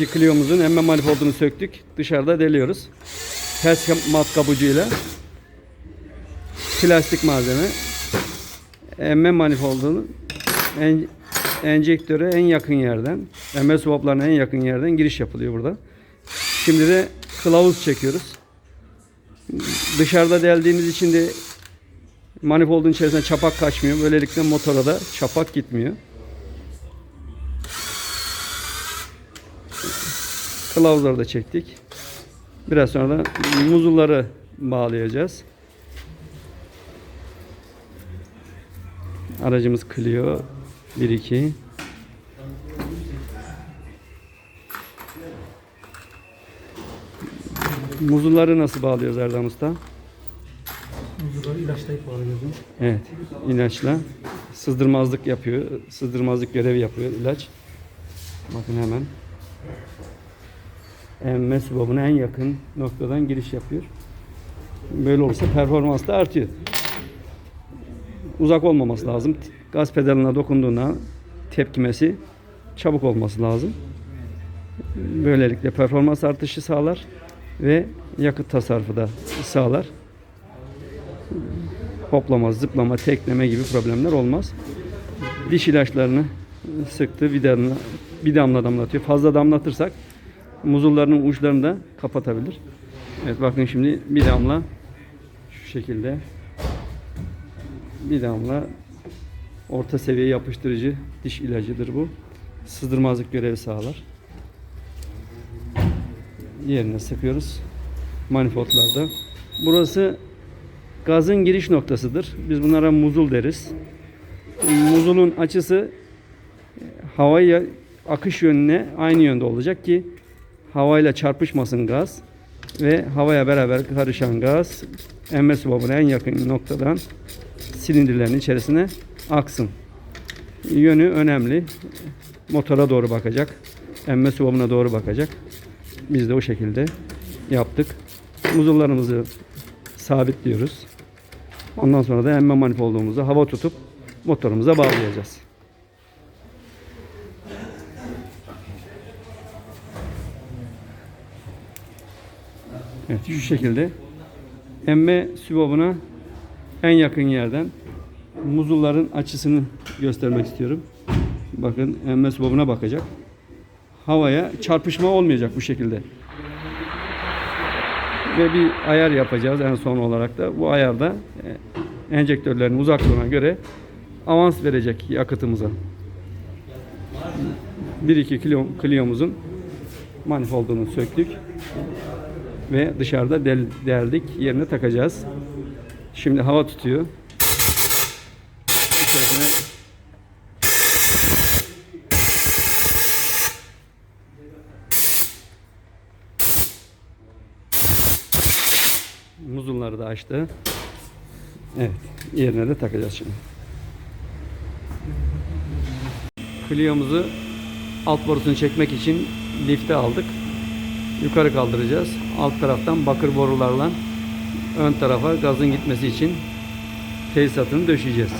iki Clio'muzun emme manifoldunu söktük. Dışarıda deliyoruz. Ters matkap ucuyla. Plastik malzeme. Emme manifoldunu en, enjektöre en yakın yerden, emme swaplarına en yakın yerden giriş yapılıyor burada. Şimdi de kılavuz çekiyoruz. Dışarıda deldiğimiz için de manifoldun içerisine çapak kaçmıyor. Böylelikle motora da çapak gitmiyor. Kılavuzları da çektik. Biraz sonra da muzulları bağlayacağız. Aracımız Clio 1-2. Muzulları nasıl bağlıyoruz Erdem Usta? Muzurları ilaçlayıp bağlıyordum. Evet, ilaçla sızdırmazlık yapıyor. Sızdırmazlık görevi yapıyor ilaç. Bakın hemen. Emme subabına en yakın noktadan giriş yapıyor. Böyle olursa performans da artıyor. Uzak olmaması lazım. Gaz pedalına dokunduğunda tepkimesi çabuk olması lazım. Böylelikle performans artışı sağlar ve yakıt tasarrufu da sağlar hoplama, zıplama, tekleme gibi problemler olmaz. Diş ilaçlarını sıktı, bir damla, bir damla damlatıyor. Fazla damlatırsak muzullarının uçlarını da kapatabilir. Evet bakın şimdi bir damla şu şekilde bir damla orta seviye yapıştırıcı diş ilacıdır bu. Sızdırmazlık görevi sağlar. Yerine sıkıyoruz. Manifoldlarda. Burası gazın giriş noktasıdır. Biz bunlara muzul deriz. Muzulun açısı e, havaya akış yönüne aynı yönde olacak ki havayla çarpışmasın gaz ve havaya beraber karışan gaz emme subabına en yakın noktadan silindirlerin içerisine aksın. Yönü önemli. Motora doğru bakacak. Emme subabına doğru bakacak. Biz de o şekilde yaptık. Muzullarımızı sabitliyoruz. Ondan sonra da emme manifoldumuzu hava tutup motorumuza bağlayacağız. Evet şu şekilde emme sübabına en yakın yerden muzulların açısını göstermek istiyorum. Bakın emme sübabına bakacak. Havaya çarpışma olmayacak bu şekilde ve bir ayar yapacağız en son olarak da. Bu ayarda e, enjektörlerin uzaklığına göre avans verecek yakıtımıza. 1-2 kilo, Clio'muzun manifoldunu söktük ve dışarıda del, deldik yerine takacağız. Şimdi hava tutuyor. Muzulları da açtı. Evet. Yerine de takacağız şimdi. Clio'muzu alt borusunu çekmek için lifte aldık. Yukarı kaldıracağız. Alt taraftan bakır borularla ön tarafa gazın gitmesi için tesisatını döşeyeceğiz.